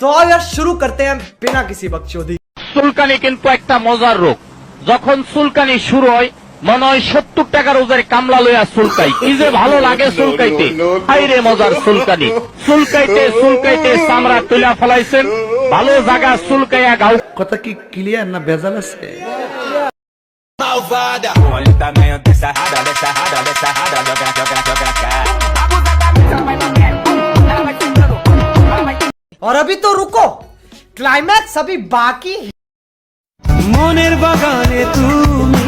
तो आओ यार शुरू करते हैं बिना किसी बकचोदी চুলকানি কিন্তু একটা মজার রোগ যখন চুলকানি শুরু হয় মনে হয় সত্তর টাকার ওদের কামলা লইয়া চুলকাই কি যে ভালো লাগে চুলকাইতে হাই রে মজার চুলকানি চুলকাইতে চুলকাইতে চামড়া তুলা ফলাইছেন ভালো জায়গা চুলকাইয়া গাও কথা কি ক্লিয়ার না ভেজাল আছে अभी तो रुको क्लाइमैक्स अभी बाकी है মনের বাগানে তুমি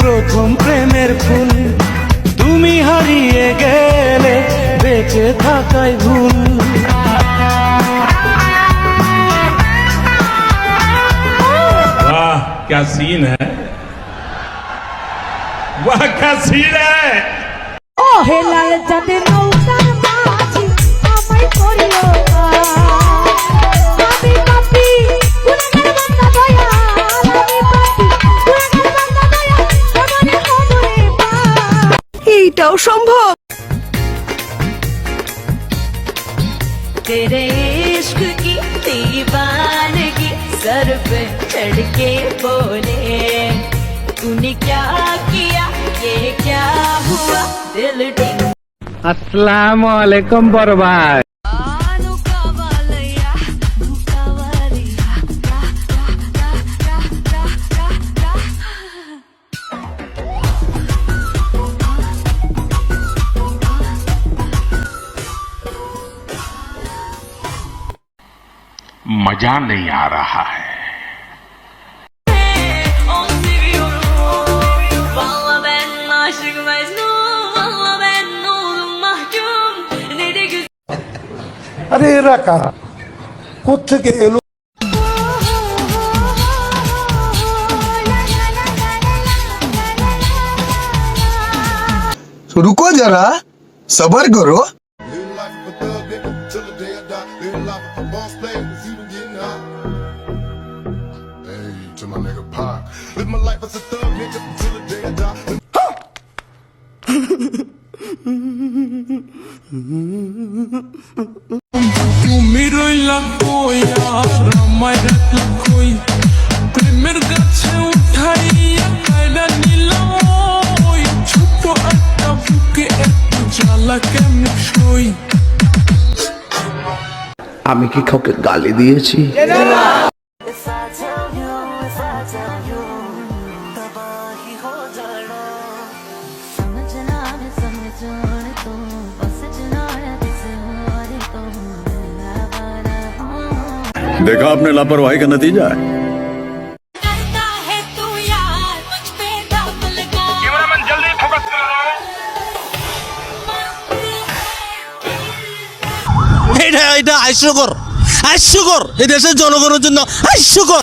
প্রথম প্রেমের ফুল তুমি হারিয়ে গেলে বেঁচে থাকাই ভুল वाह क्या सीन है वाह क्या सीन है ও হে লাল চাঁদের এইটাও সম্ভব तेरे इश्क की दीवानगी सर पे चढ़ के बोले तूने क्या किया ये क्या हुआ दिल डिंग আসসালামু আলাইকুম বড় ভাই मजा नहीं आ रहा है Onu seviyorum Valla ben aşık Mecnun Valla ben oldum mahkum Ne de güzel আরে এরা কারা কোথেকে এলো रुको जरा सबर करो To my nigga Pac. Live my life as a thug nigga till the day I die. তুমি রইলা কই আর আমায় রাখলা কই প্রেমের গাছে উঠাইয়া কায়দা নিলাম ওই ছোট একটা বুকে একটু জ্বালা কেমন সই আমি কি কাউকে গালি দিয়েছি If देखा आपने लापरवाही का नतीजा है करता है तू यार मुझ पे दम लगा ক্যামেরাম্যান জলদি ফোকাস করো এটা এটা হাস্যকর হাস্যকর এই দেশের জনগণের জন্য হাস্যকর